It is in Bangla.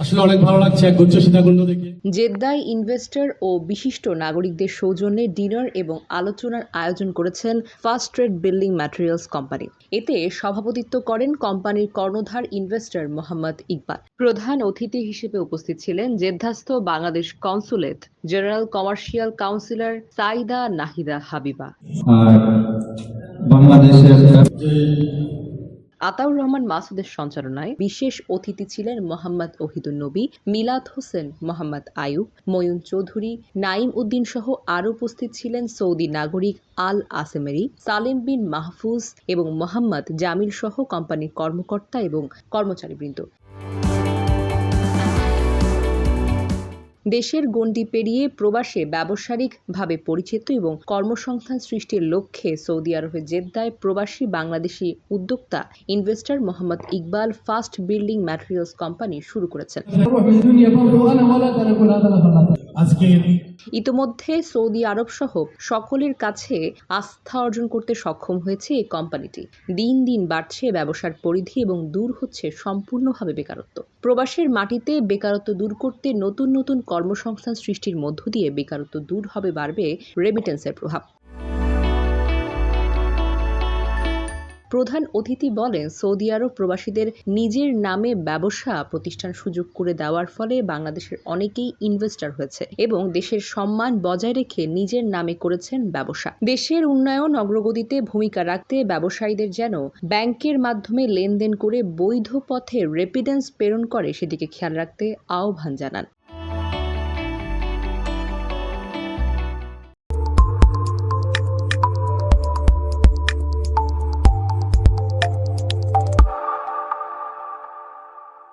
আসলে অনেক ভালো লাগছে গুচ্ছ সীতাকুণ্ড দেখে। জেদ্দায় ইনভেস্টর ও বিশিষ্ট নাগরিকদের সৌজন্যে ডিনার এবং আলোচনার আয়োজন করেছেন first trade building materials company এতে সভাপতিত্ব করেন কোম্পানির কর্ণধার ইনভেস্টর মোহাম্মদ ইকবাল। প্রধান অতিথি হিসেবে উপস্থিত ছিলেন জেদ্ধাস্থ Bangladesh consulate general commercial councillor Saida Nahida Habiba. আর বাংলাদেশের আতাউর রহমান মাসুদের সঞ্চালনায় বিশেষ অতিথি ছিলেন মোহাম্মদ ওহিদুল নবী মিলাদ হোসেন মোহাম্মদ আয়ুব, ময়ুন চৌধুরী, নাইম উদ্দিন সহ আরও উপস্থিত ছিলেন সৌদি নাগরিক আল আসেমেরি, সালেম বিন মাহফুজ এবং মোহাম্মদ জামিল সহ কোম্পানির কর্মকর্তা এবং কর্মচারীবৃন্দ। দেশের গণ্ডি পেরিয়ে প্রবাসে ব্যবসায়িকভাবে পরিচিত এবং কর্মসংস্থান সৃষ্টির লক্ষ্যে সৌদি আরবের জেদ্দায় প্রবাসী বাংলাদেশি উদ্যোক্তা investor Mohammad Iqbal first building materials company শুরু করেছেন। আজকে ইতোমধ্যে সৌদি আরব সহ সকলের কাছে আস্থা অর্জন করতে সক্ষম হয়েছে এই কোম্পানিটি। দিন দিন বাড়ছে ব্যবসার পরিধি এবং দূর হচ্ছে সম্পূর্ণভাবে বেকারত্ব। প্রবাসের মাটিতে বেকারত্ব দূর করতে নতুন নতুন কর্মসংস্থান সৃষ্টির মধ্য দিয়ে বেকারত্ব দূর হবে বাড়বে রেমিটেন্সের প্রভাব। প্রধান অতিথি বলেন, সৌদি আরব প্রবাসীদের নিজের নামে ব্যবসা প্রতিষ্ঠান সুযোগ করে দেওয়ার ফলে বাংলাদেশের অনেকেই ইনভেস্টার হয়েছে এবং দেশের সম্মান বজায় রেখে নিজের নামে করেছেন ব্যবসা। দেশের উন্নয়ন অগ্রগতিতে ভূমিকা রাখতে ব্যবসায়ীদের যেন ব্যাংকের মাধ্যমে লেনদেন করে বৈধ পথে রেপিডেন্স প্রেরণ করে, সেদিকে খেয়াল রাখতে আহ্বান জানান।